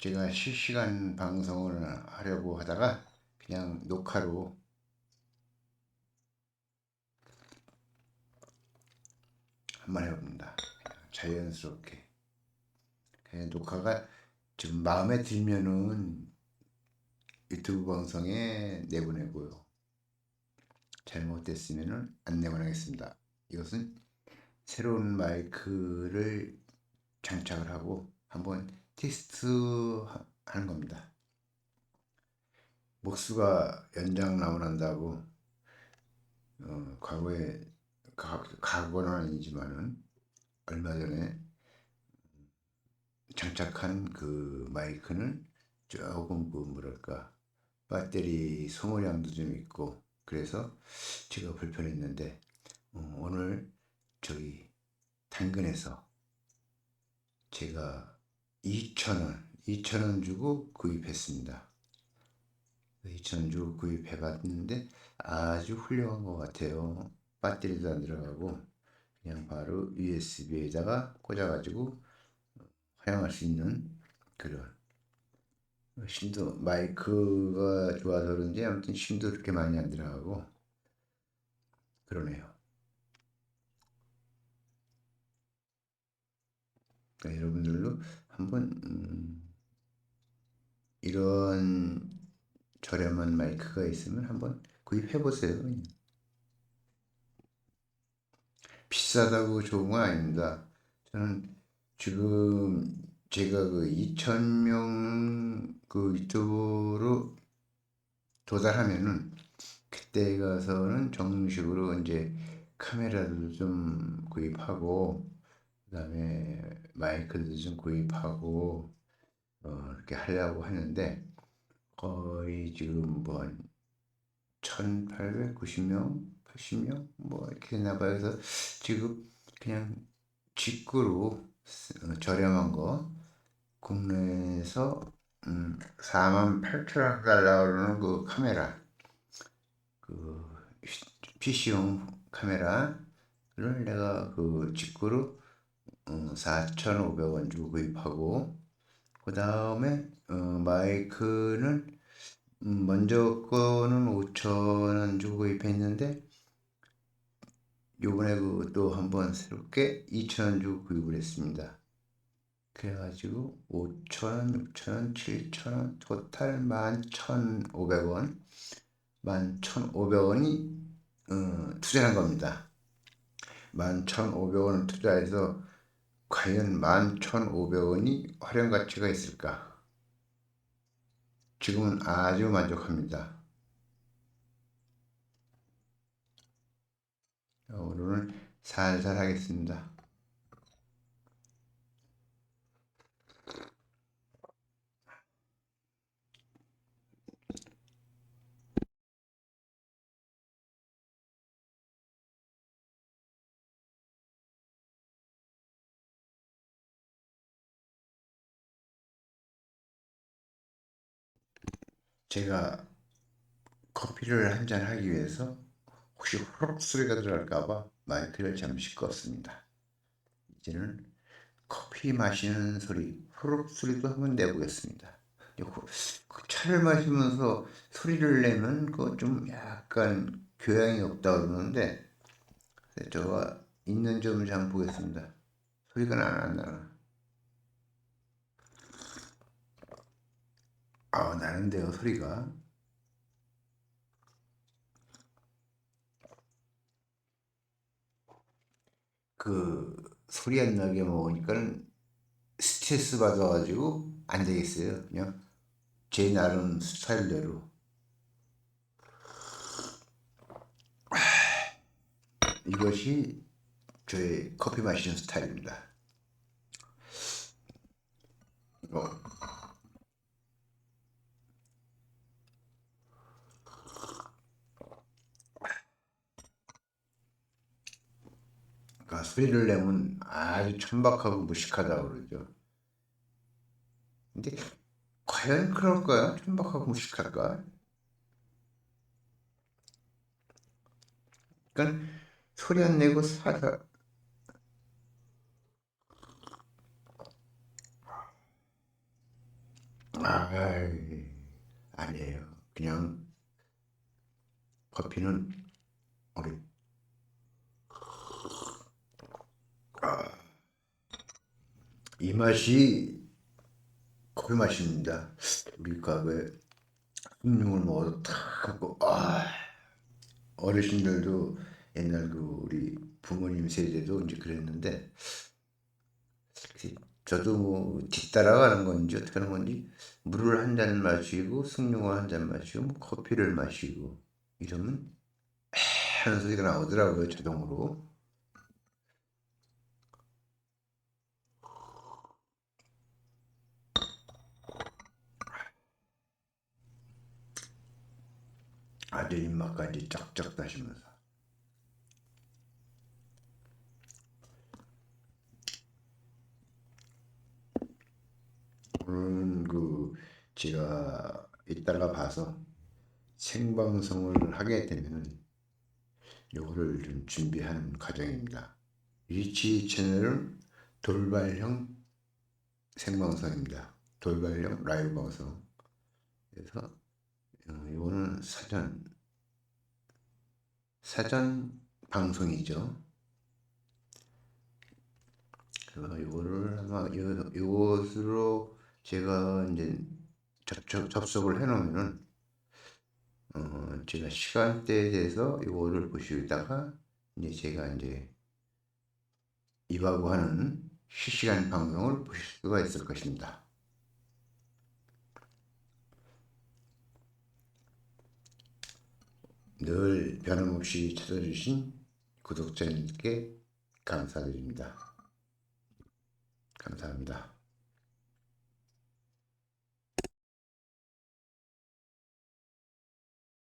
제가 실시간 방송을 하려고 하다가 그냥 녹화로 한번 해봅니다. 자연스럽게. 그냥 녹화가 좀 마음에 들면은 유튜브 방송에 내보내고요. 잘못됐으면은 안 내보내겠습니다. 이것은 새로운 마이크를 장착을 하고 한번 테스트 하- 하는 겁니다. 목수가 연장 나오난다고 어, 과거에 가, 과거는 아니지만은 얼마 전에 장착한 그 마이크는 조금 그 뭐랄까 배터리 소모량도 좀 있고 그래서 제가 불편했는데 어, 오늘 저기 당근에서 제가 2,000원, 2,000원 주고 구입했습니다. 2,000원 주고 구입해봤는데 아주 훌륭한 것 같아요. 배터리도 안 들어가고 그냥 바로 USB에다가 꽂아가지고 사용할 수 있는 그런 심도 마이크가 좋아서 그런지 아무튼 심도 그렇게 많이 안 들어가고 그러네요. 그러니까 여러분들도 한번 음, 이런 저렴한 마이크가 있으면 한번 구입해 보세요. 비싸다고 좋은 건 아닙니다. 저는 지금 제가 그 2,000명 그 유튜브로 도달하면은 그때 가서는 정식으로 이제 카메라도 좀 구입하고 그다음에 마이크도 좀 구입하고 어, 이렇게 하려고 하는데 거의 지금 뭐 1890명, 80명 뭐 이렇게 되나 봐요. 그래서 지금 그냥 직구로 어, 저렴한 거 국내에서 음, 4만 8천 원 달러는 그 카메라 그 PC용 카메라를 내가 그 직구로 어, 4,500원 주고 구입하고 그 다음에 어, 마이크는 음, 먼저 거는 5,000원 주고 구입했는데 요번에 그또 한번 새롭게 2,000원 주고 구입을 했습니다. 그래가지고 5,000원, 6,000원, 7,000원, 토탈 11,500원, 11,500원이 어, 투자한 겁니다. 11,500원을 투자해서 과연 11,500원이 활용 가치가 있을까? 지금은 아주 만족합니다. 오늘은 살살 하겠습니다. 제가 커피를 한 잔 하기 위해서 혹시 호록 소리가 들어갈까봐 마이크를 잠시 껐습니다. 이제는 커피 마시는 소리, 호록 소리도 한번 내보겠습니다. 그 차를 마시면서 소리를 내면 그좀 약간 교양이 없다 그러는데 저가 있는 점을 잘 보겠습니다. 소리가 안 나나. 아 나는데요 소리가. 그 소리 안 나게 먹으니까는 스트레스 받아가지고 안 되겠어요. 그냥 제 나름 스타일대로. 이것이 저의 커피 마시는 스타일입니다. 어. 소리를 내면 아주 천박하고 무식하다고 그러죠. 근데 과연 그럴까요? 천박하고 무식할까? 그러니까 소리 안 내고 살아 아이, 아니에요. 그냥 커피는 우리 아, 이 맛이 커피 맛입니다. 우리 과거에 흑룡을 먹어도 탁 하고 아, 어르신들도 옛날 그 우리 부모님 세대도 이제 그랬는데 저도 뭐 뒤따라가는 건지 어떻게 하는 건지 물을 한 잔 마시고 숭늉을 한 잔 마시고 뭐 커피를 마시고 이러면 하는 소리가 나오더라고요 자동으로 아주 입맛까지 쫙쫙 다시면서 오늘은 그 제가 이따가 봐서 생방송을 하게 되면은 요거를 좀 준비하는 과정입니다. 위치 채널은 돌발형 생방송입니다. 돌발형 라이브 방송. 그래서 어, 이거는 사전 사전 방송이죠. 그래서 이거를 아마 요, 이것으로 제가 이제 접촉, 접속을 해놓으면은 어, 제가 시간대에 대해서 이거를 보시다가 이제 제가 이제 이하고 하는 실시간 방송을 보실 수가 있을 것입니다. 늘 변함없이 찾아주신 구독자님께 감사드립니다. 감사합니다.